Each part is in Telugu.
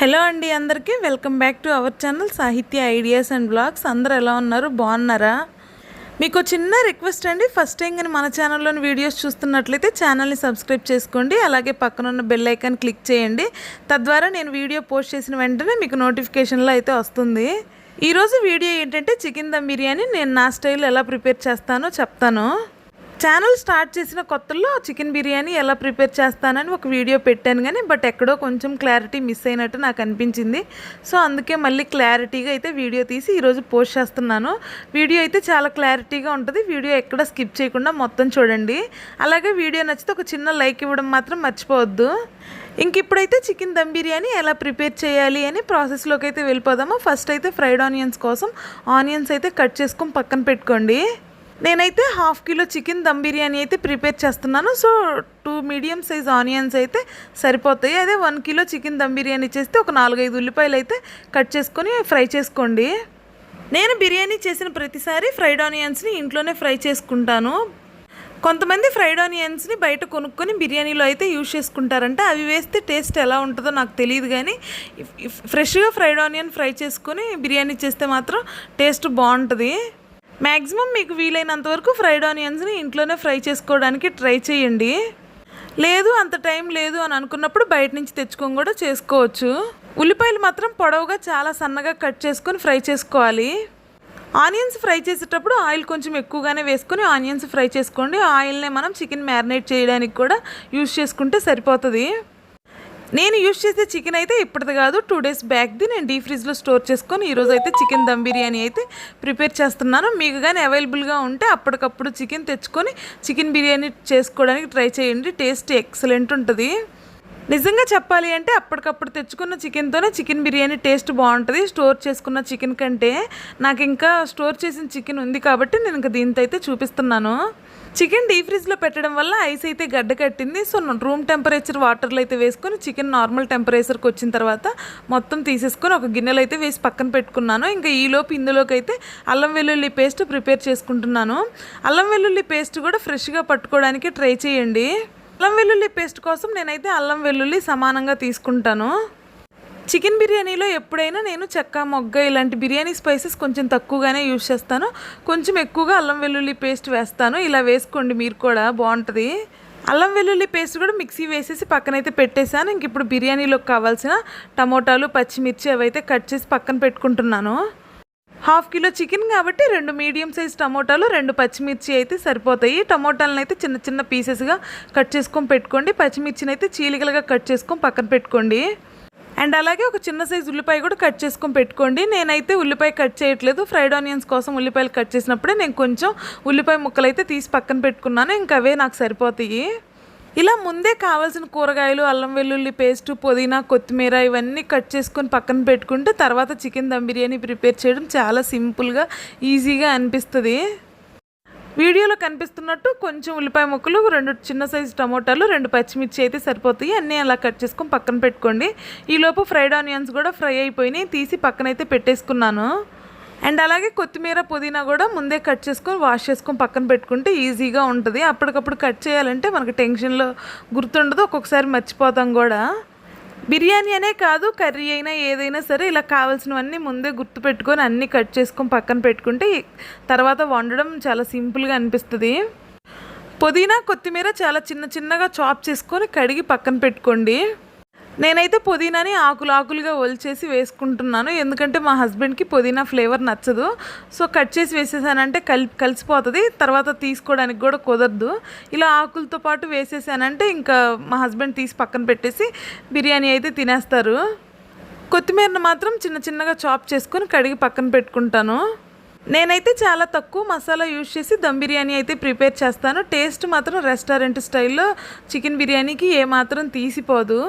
హలో అండి అందరికీ. Welcome back to our channel Sahitya ideas and blogs. అందరు ఎలా ఉన్నారు? బాగున్నారా? మీకు చిన్న రిక్వెస్ట్ అండి. ఫస్ట్ టైం కానీ మన ఛానల్లోని వీడియోస్ చూస్తున్నట్లయితే ఛానల్ని సబ్స్క్రైబ్ చేసుకోండి. అలాగే పక్కన ఉన్న బెల్ ఐకాన్ క్లిక్ చేయండి. తద్వారా నేను వీడియో పోస్ట్ చేసిన వెంటనే మీకు నోటిఫికేషన్లో అయితే వస్తుంది. ఈరోజు వీడియో ఏంటంటే చికెన్ దమ్ బిర్యానీ. నేను నా స్టైల్ ఎలా ప్రిపేర్ చేస్తానో చెప్తాను. ఛానల్ స్టార్ట్ చేసిన కొత్తలో చికెన్ బిర్యానీ ఎలా ప్రిపేర్ చేస్తానని ఒక వీడియో పెట్టాను కానీ బట్ ఎక్కడో కొంచెం క్లారిటీ మిస్ అయినట్టు నాకు అనిపించింది. సో అందుకే మళ్ళీ క్లారిటీగా అయితే వీడియో తీసి ఈరోజు పోస్ట్ చేస్తున్నాను. వీడియో అయితే చాలా క్లారిటీగా ఉంటుంది. వీడియో ఎక్కడ స్కిప్ చేయకుండా మొత్తం చూడండి. అలాగే వీడియో నచ్చితే ఒక చిన్న లైక్ ఇవ్వడం మాత్రం మర్చిపోవద్దు. ఇంక ఇప్పుడైతే చికెన్ దమ్ బిర్యానీ ఎలా ప్రిపేర్ చేయాలి అని ప్రాసెస్లోకి అయితే వెళ్ళిపోదాము. ఫస్ట్ అయితే ఫ్రైడ్ ఆనియన్స్ కోసం ఆనియన్స్ అయితే కట్ చేసుకొని పక్కన పెట్టుకోండి. నేనైతే half kilo chicken dum biryani అయితే ప్రిపేర్ చేస్తున్నాను. So two medium size onions అయితే సరిపోతాయి. అదే one kilo chicken dum biryani చేస్తే ఒక నాలుగైదు ఉల్లిపాయలు అయితే కట్ చేసుకొని ఫ్రై చేసుకోండి. నేను బిర్యానీ చేసిన ప్రతిసారి ఫ్రైడ్ ఆనియన్స్ని ఇంట్లోనే ఫ్రై చేసుకుంటాను. కొంతమంది ఫ్రైడ్ ఆనియన్స్ని బయట కొనుక్కొని బిర్యానీలో అయితే యూజ్ చేసుకుంటారంటే. అవి వేస్తే టేస్ట్ ఎలా ఉంటుందో నాకు తెలియదు కానీ ఫ్రెష్గా ఫ్రైడ్ ఆనియన్ ఫ్రై చేసుకొని బిర్యానీ చేస్తే మాత్రం టేస్ట్ బాగుంటుంది. మ్యాక్సిమం మీకు వీలైనంత వరకు ఫ్రైడ్ ఆనియన్స్ని ఇంట్లోనే ఫ్రై చేసుకోవడానికి ట్రై చేయండి. లేదు అంత టైం లేదు అని అనుకున్నప్పుడు బయట నుంచి తెచ్చుకొని కూడా చేసుకోవచ్చు. ఉల్లిపాయలు మాత్రం పొడవుగా చాలా సన్నగా కట్ చేసుకొని ఫ్రై చేసుకోవాలి. ఆనియన్స్ ఫ్రై చేసేటప్పుడు ఆయిల్ కొంచెం ఎక్కువగానే వేసుకొని ఆనియన్స్ ఫ్రై చేసుకోండి. ఆయిల్నే మనం చికెన్ మ్యారినేట్ చేయడానికి కూడా యూస్ చేసుకుంటే సరిపోతుంది. నేను యూజ్ చేసే చికెన్ అయితే ఇప్పటిది కాదు. టూ డేస్ బ్యాక్ది నేను డీ ఫ్రిడ్జ్లో స్టోర్ చేసుకొని ఈరోజు అయితే చికెన్ దమ్ బిర్యానీ అయితే ప్రిపేర్ చేస్తున్నాను. మీకు కానీ అవైలబుల్గా ఉంటే అప్పటికప్పుడు చికెన్ తెచ్చుకొని చికెన్ బిర్యానీ చేసుకోవడానికి ట్రై చేయండి. టేస్ట్ ఎక్సలెంట్ ఉంటుంది. నిజంగా చెప్పాలి అంటే అప్పటికప్పుడు తెచ్చుకున్న చికెన్తోనే చికెన్ బిర్యానీ టేస్ట్ బాగుంటుంది. స్టోర్ చేసుకున్న చికెన్ కంటే నాకు ఇంకా స్టోర్ చేసిన చికెన్ ఉంది కాబట్టి నేను ఇంకా దీంతో అయితే చూపిస్తున్నాను. చికెన్ డీ ఫ్రిడ్జ్లో పెట్టడం వల్ల ఐస్ అయితే గడ్డ కట్టింది. సో రూమ్ టెంపరేచర్ వాటర్లో అయితే వేసుకొని చికెన్ నార్మల్ టెంపరేచర్కి వచ్చిన తర్వాత మొత్తం తీసేసుకొని ఒక గిన్నెలో అయితే వేసి పక్కన పెట్టుకున్నాను. ఇంకా ఈలోపు ఇందులోకి అయితే అల్లం వెల్లుల్లి పేస్ట్ ప్రిపేర్ చేసుకుంటున్నాను. అల్లం వెల్లుల్లి పేస్ట్ కూడా ఫ్రెష్గా పట్టుకోవడానికి ట్రై చేయండి. అల్లం వెల్లుల్లి పేస్ట్ కోసం నేనైతే అల్లం వెల్లుల్లి సమానంగా తీసుకుంటాను. చికెన్ బిర్యానీలో ఎప్పుడైనా నేను చెక్క మొగ్గ ఇలాంటి బిర్యానీ స్పైసెస్ కొంచెం తక్కువగానే యూజ్ చేస్తాను. కొంచెం ఎక్కువగా అల్లం వెల్లుల్లి పేస్ట్ వేస్తాను. ఇలా వేసుకోండి మీరు కూడా బాగుంటుంది. అల్లం వెల్లుల్లి పేస్ట్ కూడా మిక్సీ వేసేసి పక్కనైతే పెట్టేశాను. ఇంక ఇప్పుడు బిర్యానీలోకి కావాల్సిన టమోటాలు పచ్చిమిర్చి అవైతే కట్ చేసి పక్కన పెట్టుకుంటున్నాను. హాఫ్ కిలో చికెన్ కాబట్టి రెండు మీడియం సైజ్ టమోటాలు రెండు పచ్చిమిర్చి అయితే సరిపోతాయి. టమోటాలను అయితే చిన్న చిన్న పీసెస్గా కట్ చేసుకొని పెట్టుకోండి. పచ్చిమిర్చిని అయితే చీలికలుగా కట్ చేసుకొని పక్కన పెట్టుకోండి. అండ్ అలాగే ఒక చిన్న సైజు ఉల్లిపాయ కూడా కట్ చేసుకొని పెట్టుకోండి. నేనైతే ఉల్లిపాయ కట్ చేయట్లేదు. ఫ్రైడ్ ఆనియన్స్ కోసం ఉల్లిపాయలు కట్ చేసినప్పుడే నేను కొంచెం ఉల్లిపాయ ముక్కలు అయితే తీసి పక్కన పెట్టుకున్నాను. ఇంకా అవే నాకు సరిపోతాయి. ఇలా ముందే కావాల్సిన కూరగాయలు అల్లం వెల్లుల్లి పేస్ట్ పుదీనా కొత్తిమీర ఇవన్నీ కట్ చేసుకొని పక్కన పెట్టుకుంటే తర్వాత చికెన్ దమ్ బిర్యానీ ప్రిపేర్ చేయడం చాలా సింపుల్గా ఈజీగా అనిపిస్తుంది. వీడియోలో కనిపిస్తున్నట్టు కొంచెం ఉల్లిపాయ ముక్కలు రెండు చిన్న సైజు టమోటాలు రెండు పచ్చిమిర్చి అయితే సరిపోతాయి. అన్నీ అలా కట్ చేసుకొని పక్కన పెట్టుకోండి. ఈలోపు ఫ్రైడ్ ఆనియన్స్ కూడా ఫ్రై అయిపోయినాయి. తీసి పక్కనైతే పెట్టేసుకున్నాను. అండ్ అలాగే కొత్తిమీర పుదీనా కూడా ముందే కట్ చేసుకొని వాష్ చేసుకొని పక్కన పెట్టుకుంటే ఈజీగా ఉంటుంది. అప్పటికప్పుడు కట్ చేయాలంటే మనకు టెన్షన్లో గుర్తుండదు. ఒక్కొక్కసారి మర్చిపోతాం కూడా. బిర్యానీ అనే కాదు కర్రీ అయినా ఏదైనా సరే ఇలా కావాల్సినవన్నీ ముందే గుర్తుపెట్టుకొని అన్నీ కట్ చేసుకొని పక్కన పెట్టుకుంటే తర్వాత వండడం చాలా సింపుల్గా అనిపిస్తుంది. పుదీనా కొత్తిమీర చాలా చిన్న చిన్నగా చాప్ చేసుకొని కడిగి పక్కన పెట్టుకోండి. నేనైతే పుదీనాని ఆకులు ఆకులుగా ఒలిచేసి వేసుకుంటున్నాను. ఎందుకంటే మా హస్బెండ్కి పుదీనా ఫ్లేవర్ నచ్చదు. సో కట్ చేసి వేసేసానంటే కలి కలిసిపోతుంది. తర్వాత తీసుకోవడానికి కూడా కుదరదు. ఇలా ఆకులతో పాటు వేసేసానంటే ఇంకా మా హస్బెండ్ తీసి పక్కన పెట్టేసి బిర్యానీ అయితే తినేస్తారు. కొత్తిమీరను మాత్రం చిన్న చిన్నగా చాప్ చేసుకొని కడిగి పక్కన పెట్టుకుంటాను. నేనైతే చాలా తక్కువ మసాలా యూజ్ చేసి దమ్ బిర్యానీ అయితే ప్రిపేర్ చేస్తాను. టేస్ట్ మాత్రం రెస్టారెంట్ స్టైల్లో చికెన్ బిర్యానీకి ఏమాత్రం తీసిపోదు.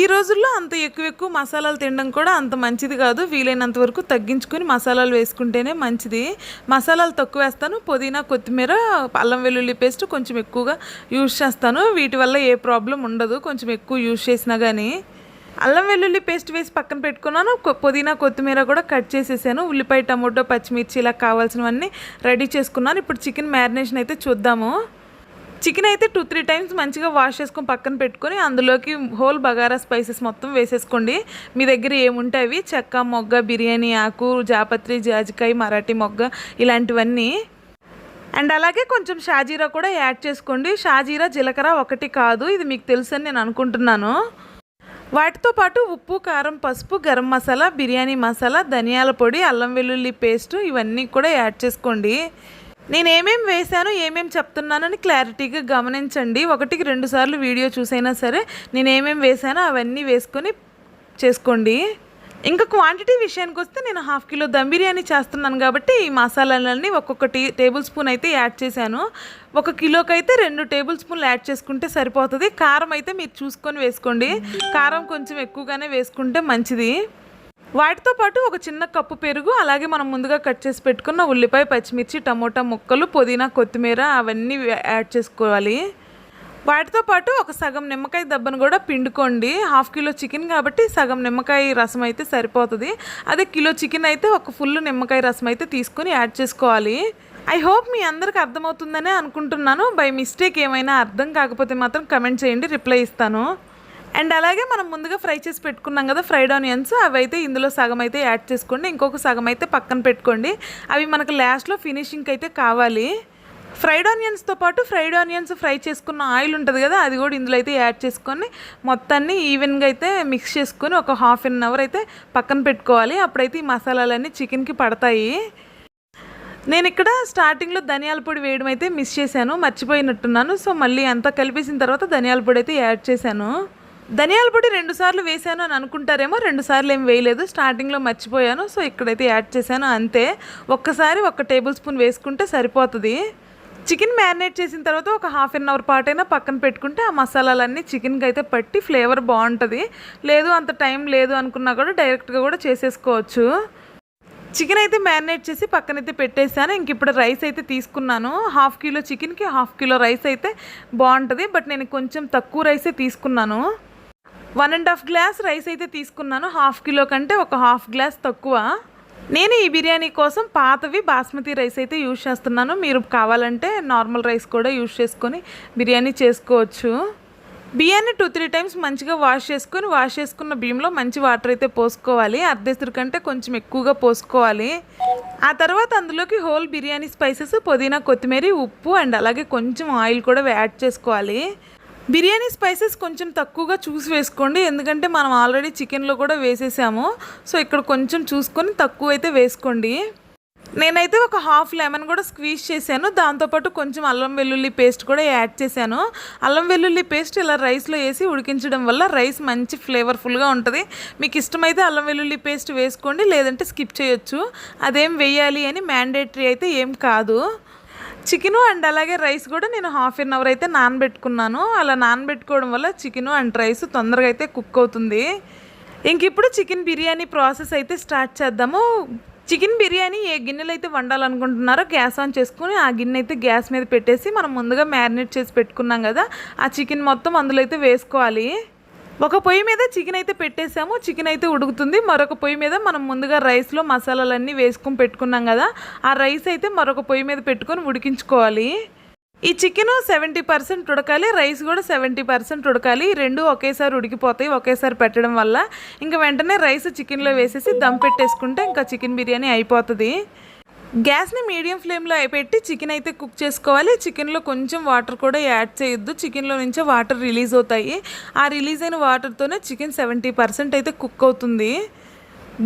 ఈ రోజుల్లో అంత ఎక్కువ ఎక్కువ మసాలాలు తినడం కూడా అంత మంచిది కాదు. వీలైనంత వరకు తగ్గించుకొని మసాలాలు వేసుకుంటేనే మంచిది. మసాలాలు తక్కువ వేస్తాను. పుదీనా కొత్తిమీర అల్లం వెల్లుల్లి పేస్ట్ కొంచెం ఎక్కువగా యూజ్ చేస్తాను. వీటి వల్ల ఏ ప్రాబ్లం ఉండదు. కొంచెం ఎక్కువ యూజ్ చేసినా కానీ అల్లం వెల్లుల్లి పేస్ట్ వేసి పక్కన పెట్టుకున్నాను. పుదీనా కొత్తిమీర కూడా కట్ చేసేసాను. ఉల్లిపాయ టమోటో పచ్చిమిర్చి ఇలా కావాల్సినవన్నీ రెడీ చేసుకున్నాను. ఇప్పుడు చికెన్ మ్యారినేషన్ అయితే చూద్దాము. చికెన్ అయితే టూ త్రీ టైమ్స్ మంచిగా వాష్ చేసుకొని పక్కన పెట్టుకొని అందులోకి హోల్ బగారా స్పైసెస్ మొత్తం వేసేసుకోండి. మీ దగ్గర ఏముంటే అవి చెక్క మొగ్గ బిర్యానీ ఆకు జాపత్రి జాజికాయ మరాఠీ మొగ్గ ఇలాంటివన్నీ. అండ్ అలాగే కొంచెం షాజీరా కూడా యాడ్ చేసుకోండి. షాజీరా జీలకర్ర ఒకటి కాదు ఇది మీకు తెలుసని నేను అనుకుంటున్నాను. వాటితో పాటు ఉప్పు కారం పసుపు గరం మసాలా బిర్యానీ మసాలా ధనియాల పొడి అల్లం వెల్లుల్లి పేస్ట్ ఇవన్నీ కూడా యాడ్ చేసుకోండి. నేను ఏమేం వేశాను ఏమేం చెప్తున్నానని క్లారిటీగా గమనించండి. ఒకటికి రెండు సార్లు వీడియో చూసైనా సరే నేను ఏమేమి వేశానో అవన్నీ వేసుకొని చేసుకోండి. ఇంకా క్వాంటిటీ విషయానికి వస్తే నేను హాఫ్ కిలో దమ్ బిర్యానీ చేస్తున్నాను కాబట్టి ఈ మసాలాలన్నీ ఒక్కొక్క టీ టేబుల్ స్పూన్ అయితే యాడ్ చేశాను. ఒక కిలోకి అయితే రెండు టేబుల్ స్పూన్లు యాడ్ చేసుకుంటే సరిపోతుంది. కారం అయితే మీరు చూసుకొని వేసుకోండి. కారం కొంచెం ఎక్కువగానే వేసుకుంటే మంచిది. వాటితో పాటు ఒక చిన్న కప్పు పెరుగు అలాగే మనం ముందుగా కట్ చేసి పెట్టుకున్న ఉల్లిపాయ పచ్చిమిర్చి టమోటా ముక్కలు పుదీనా కొత్తిమీర అవన్నీ యాడ్ చేసుకోవాలి. వాటితో పాటు ఒక సగం నిమ్మకాయ దెబ్బను కూడా పిండుకోండి. హాఫ్ కిలో చికెన్ కాబట్టి సగం నిమ్మకాయ రసం అయితే సరిపోతుంది. అదే కిలో చికెన్ అయితే ఒక ఫుల్ నిమ్మకాయ రసం అయితే తీసుకొని యాడ్ చేసుకోవాలి. ఐ హోప్ మీ అందరికి అర్థమవుతుందనే అనుకుంటున్నాను. బై మిస్టేక్ ఏమైనా అర్థం కాకపోతే మాత్రం కమెంట్ చేయండి రిప్లై ఇస్తాను. అండ్ అలాగే మనం ముందుగా ఫ్రై చేసి పెట్టుకున్నాం కదా ఫ్రైడ్ ఆనియన్స్ అవి అయితే ఇందులో సగం అయితే యాడ్ చేసుకోండి. ఇంకొక సగం అయితే పక్కన పెట్టుకోండి. అవి మనకు లాస్ట్లో ఫినిషింగ్కి అయితే కావాలి. ఫ్రైడ్ ఆనియన్స్తో పాటు ఫ్రైడ్ ఆనియన్స్ ఫ్రై చేసుకున్న ఆయిల్ ఉంటుంది కదా అది కూడా ఇందులో అయితే యాడ్ చేసుకొని మొత్తాన్ని ఈవెన్గా అయితే మిక్స్ చేసుకొని ఒక హాఫ్ అన్ అవర్ అయితే పక్కన పెట్టుకోవాలి. అప్పుడైతే ఈ మసాలాలన్నీ చికెన్కి పడతాయి. నేను ఇక్కడ స్టార్టింగ్లో ధనియాల పొడి వేయడం అయితే మిస్ చేశాను మర్చిపోయినట్టున్నాను. సో మళ్ళీ అంతా కలిపేసిన తర్వాత ధనియాల పొడి అయితే యాడ్ చేశాను. ధనియాల పొడి రెండు సార్లు వేసాను అని అనుకుంటారేమో రెండు సార్లు ఏం వేయలేదు. స్టార్టింగ్లో మర్చిపోయాను సో ఇక్కడైతే యాడ్ చేశాను అంతే. ఒక్కసారి ఒక టేబుల్ స్పూన్ వేసుకుంటే సరిపోతుంది. చికెన్ మ్యారినేట్ చేసిన తర్వాత ఒక హాఫ్ అన్ అవర్ పాటైనా పక్కన పెట్టుకుంటే ఆ మసాలాలన్నీ చికెన్కి అయితే పట్టి ఫ్లేవర్ బాగుంటుంది. లేదు అంత టైం లేదు అనుకున్నా కూడా డైరెక్ట్గా కూడా చేసేసుకోవచ్చు. చికెన్ అయితే మ్యారినేట్ చేసి పక్కనైతే పెట్టేశాను. ఇంక ఇప్పుడు రైస్ అయితే తీసుకున్నాను. హాఫ్ కిలో చికెన్కి హాఫ్ కిలో రైస్ అయితే బాగుంటుంది బట్ నేను కొంచెం తక్కువ రైసే తీసుకున్నాను. One and half glass rice అయితే తీసుకున్నాను. హాఫ్ కిలో కంటే ఒక హాఫ్ గ్లాస్ తక్కువ. నేను ఈ బిర్యానీ కోసం పాతవి బాస్మతి రైస్ అయితే యూజ్ చేస్తున్నాను. మీరు కావాలంటే నార్మల్ రైస్ కూడా యూజ్ చేసుకొని బిర్యానీ చేసుకోవచ్చు. బియ్యాన్ని టూ త్రీ టైమ్స్ మంచిగా వాష్ చేసుకొని వాష్ చేసుకున్న బియ్యంలో మంచి వాటర్ అయితే పోసుకోవాలి. అర్ధేస్తురు కంటే కొంచెం ఎక్కువగా పోసుకోవాలి. ఆ తర్వాత అందులోకి హోల్ బిర్యానీ స్పైసెస్ పుదీనా కొత్తిమీర ఉప్పు అండ్ అలాగే కొంచెం ఆయిల్ కూడా యాడ్ చేసుకోవాలి. బిర్యానీ స్పైసెస్ కొంచెం తక్కువగా చూసి వేసుకోండి. ఎందుకంటే మనం ఆల్రెడీ చికెన్లో కూడా వేసేసాము. సో ఇక్కడ కొంచెం చూసుకొని తక్కువ అయితే వేసుకోండి. నేనైతే ఒక హాఫ్ లెమన్ కూడా స్క్వీజ్ చేశాను. దాంతోపాటు కొంచెం అల్లం వెల్లుల్లి పేస్ట్ కూడా యాడ్ చేశాను. అల్లం వెల్లుల్లి పేస్ట్ ఇలా రైస్లో వేసి ఉడికించడం వల్ల రైస్ మంచి ఫ్లేవర్ఫుల్గా ఉంటుంది. మీకు ఇష్టమైతే అల్లం వెల్లుల్లి పేస్ట్ వేసుకోండి లేదంటే స్కిప్ చేయొచ్చు. అదేం వేయాలి అని మ్యాండేటరీ అయితే ఏం కాదు. చికెను అండ్ అలాగే రైస్ కూడా నేను హాఫ్ అన్ అవర్ అయితే నానబెట్టుకున్నాను. అలా నానబెట్టుకోవడం వల్ల చికెను అండ్ రైస్ తొందరగా అయితే కుక్ అవుతుంది. ఇంక ఇప్పుడు చికెన్ బిర్యానీ ప్రాసెస్ అయితే స్టార్ట్ చేద్దాము. చికెన్ బిర్యానీ ఏ గిన్నెలు అయితే వండాలనుకుంటున్నారో గ్యాస్ ఆన్ చేసుకుని ఆ గిన్నె అయితే గ్యాస్ మీద పెట్టేసి మనం ముందుగా మ్యారినేట్ చేసి పెట్టుకున్నాం కదా ఆ చికెన్ మొత్తం అందులో అయితే వేసుకోవాలి. ఒక పొయ్యి మీద చికెన్ అయితే పెట్టేసాము చికెన్ అయితే ఉడుకుతుంది. మరొక పొయ్యి మీద మనం ముందుగా రైస్లో మసాలాలన్నీ వేసుకొని పెట్టుకున్నాం కదా ఆ రైస్ అయితే మరొక పొయ్యి మీద పెట్టుకొని ఉడికించుకోవాలి. ఈ చికెన్ సెవెంటీ పర్సెంట్ ఉడకాలి రైస్ కూడా సెవెంటీ పర్సెంట్ ఉడకాలి. రెండు ఒకేసారి ఉడికిపోతాయి ఒకేసారి పెట్టడం వల్ల. ఇంకా వెంటనే రైస్ చికెన్లో వేసేసి దమ్ పెట్టేసుకుంటే ఇంకా చికెన్ బిర్యానీ అయిపోతుంది. గ్యాస్ని మీడియం ఫ్లేమ్లో పెట్టి చికెన్ అయితే కుక్ చేసుకోవాలి. చికెన్లో కొంచెం వాటర్ కూడా యాడ్ చేయొద్దు. చికెన్లో నుంచే వాటర్ రిలీజ్ అవుతాయి. ఆ రిలీజ్ అయిన వాటర్తోనే చికెన్ సెవెంటీ పర్సెంట్ అయితే కుక్ అవుతుంది.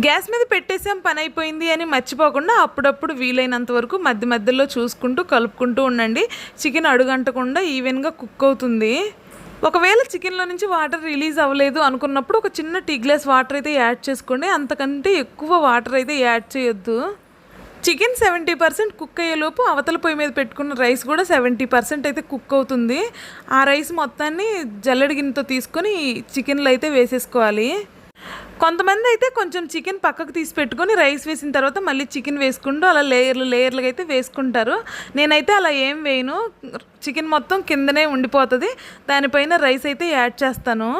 గ్యాస్ మీద పెట్టేసాం పని అయిపోయింది అని మర్చిపోకుండా అప్పుడప్పుడు వీలైనంత వరకు మధ్య మధ్యలో చూసుకుంటూ కలుపుకుంటూ ఉండండి. చికెన్ అడుగంటకుండా ఈవెన్గా కుక్ అవుతుంది. ఒకవేళ చికెన్లో నుంచి వాటర్ రిలీజ్ అవ్వలేదు అనుకున్నప్పుడు ఒక చిన్న టీ గ్లాస్ వాటర్ అయితే యాడ్ చేసుకోండి. అంతకంటే ఎక్కువ వాటర్ అయితే యాడ్ చేయొద్దు. చికెన్ సెవెంటీ పర్సెంట్ కుక్ అయ్యేలోపు అవతల పొయ్యి మీద పెట్టుకున్న రైస్ కూడా సెవెంటీ పర్సెంట్ అయితే కుక్ అవుతుంది. ఆ రైస్ మొత్తాన్ని జల్లెడి గిన్నెతో తీసుకొని చికెన్లో అయితే వేసేసుకోవాలి. కొంతమంది అయితే కొంచెం చికెన్ పక్కకు తీసి పెట్టుకొని రైస్ వేసిన తర్వాత మళ్ళీ చికెన్ వేసుకుంటూ అలా లేయర్లు లేయర్లుగా అయితే వేసుకుంటారు. నేనైతే అలా ఏం వేయను. చికెన్ మొత్తం కిందనే ఉండిపోతుంది. దానిపైన రైస్ అయితే యాడ్ చేస్తాను.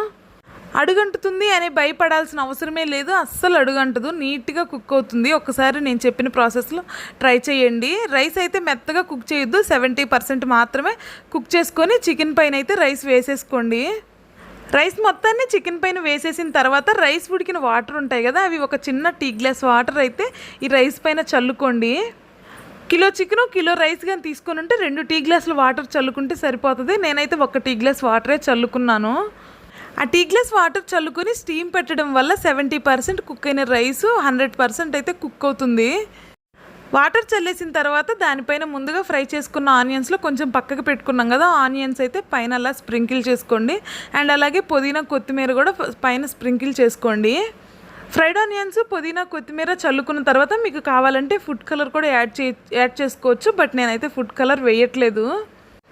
అడుగంటుతుంది అని భయపడాల్సిన అవసరమే లేదు. అస్సలు అడుగంటదు. నీట్గా కుక్ అవుతుంది. ఒకసారి నేను చెప్పిన ప్రాసెస్లో ట్రై చేయండి. రైస్ అయితే మెత్తగా కుక్ చేయొద్దు. సెవెంటీ పర్సెంట్ మాత్రమే కుక్ చేసుకొని చికెన్ పైన అయితే రైస్ వేసేసుకోండి. రైస్ మొత్తాన్ని చికెన్ పైన వేసేసిన తర్వాత రైస్ ఉడికిన వాటర్ ఉంటాయి కదా అవి ఒక చిన్న టీ గ్లాస్ వాటర్ అయితే ఈ రైస్ పైన చల్లుకోండి. కిలో చికెను కిలో రైస్ కానీ తీసుకొని ఉంటే రెండు టీ గ్లాసులు వాటర్ చల్లుకుంటే సరిపోతుంది. నేనైతే ఒక టీ గ్లాస్ వాటరే చల్లుకున్నాను. ఆ టీ గ్లాస్ వాటర్ చల్లుకొని స్టీమ్ పెట్టడం వల్ల సెవెంటీ పర్సెంట్ కుక్ అయిన రైస్ హండ్రెడ్ పర్సెంట్ అయితే కుక్ అవుతుంది. వాటర్ చల్లేసిన తర్వాత దానిపైన ముందుగా ఫ్రై చేసుకున్న ఆనియన్స్లో కొంచెం పక్కకు పెట్టుకున్నాం కదా ఆనియన్స్ అయితే పైన అలా స్ప్రింకిల్ చేసుకోండి. అండ్ అలాగే పుదీనా కొత్తిమీర కూడా పైన స్ప్రింకిల్ చేసుకోండి. ఫ్రైడ్ ఆనియన్స్ పుదీనా కొత్తిమీర చల్లుకున్న తర్వాత మీకు కావాలంటే ఫుడ్ కలర్ కూడా యాడ్ చే యాడ్ చేసుకోవచ్చు బట్ నేనైతే ఫుడ్ కలర్ వేయట్లేదు.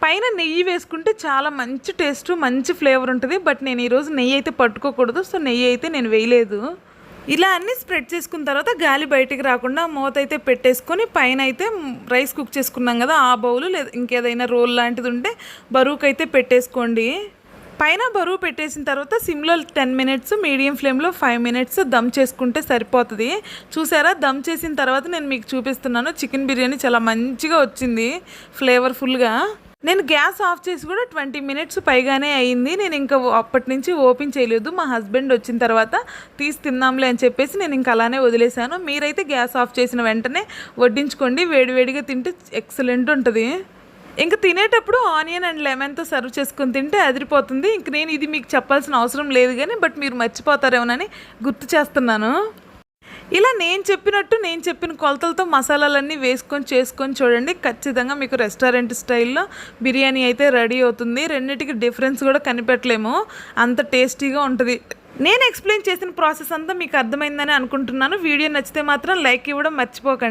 పైన నెయ్యి వేసుకుంటే చాలా మంచి టేస్ట్ మంచి ఫ్లేవర్ ఉంటుంది. బట్ నేను ఈరోజు నెయ్యి అయితే పట్టుకోకూడదు. సో నెయ్యి అయితే నేను వేయలేదు. ఇలా అన్ని స్ప్రెడ్ చేసుకున్న తర్వాత గాలి బయటికి రాకుండా మూత అయితే పెట్టేసుకొని పైన అయితే రైస్ కుక్ చేసుకున్నాం కదా ఆ బౌలు లేదా ఇంకేదైనా రోల్ లాంటిది ఉంటే బరువుకు అయితే పెట్టేసుకోండి. పైన బరువు పెట్టేసిన తర్వాత సిమ్లో టెన్ మినిట్స్ మీడియం ఫ్లేమ్లో ఫైవ్ మినిట్స్ దమ్ చేసుకుంటే సరిపోతుంది. చూసారా? దమ్ చేసిన తర్వాత నేను మీకు చూపిస్తున్నాను. చికెన్ బిర్యానీ చాలా మంచిగా వచ్చింది ఫ్లేవర్ఫుల్గా. నేను గ్యాస్ ఆఫ్ చేసి కూడా ట్వంటీ మినిట్స్ పైగానే అయింది. నేను ఇంకా అప్పటి నుంచి ఓపెన్ చేయలేదు. మా హస్బెండ్ వచ్చిన తర్వాత తీసి తిందాంలే అని చెప్పేసి నేను ఇంకా అలానే వదిలేశాను. మీరైతే గ్యాస్ ఆఫ్ చేసిన వెంటనే వడ్డించుకోండి. వేడివేడిగా తింటే ఎక్సలెంట్ ఉంటుంది. ఇంకా తినేటప్పుడు ఆనియన్ అండ్ లెమన్తో సర్వ్ చేసుకుని తింటే అదిరిపోతుంది. ఇంక నేను ఇది మీకు చెప్పాల్సిన అవసరం లేదు కానీ బట్ మీరు మర్చిపోతారేమోనని గుర్తు చేస్తున్నాను. ఇలా నేను చెప్పినట్టు నేను చెప్పిన కొలతలతో మసాలాలన్నీ వేసుకొని చేసుకొని చూడండి. ఖచ్చితంగా మీకు రెస్టారెంట్ స్టైల్లో బిర్యానీ అయితే రెడీ అవుతుంది. రెండింటికి డిఫరెన్స్ కూడా కనిపెట్టలేము. అంత టేస్టీగా ఉంటుంది. నేను ఎక్స్ప్లెయిన్ చేసిన ప్రాసెస్ అంతా మీకు అర్థమైందని అనుకుంటున్నాను. వీడియో నచ్చితే మాత్రం లైక్ ఇవ్వడం మర్చిపోకండి.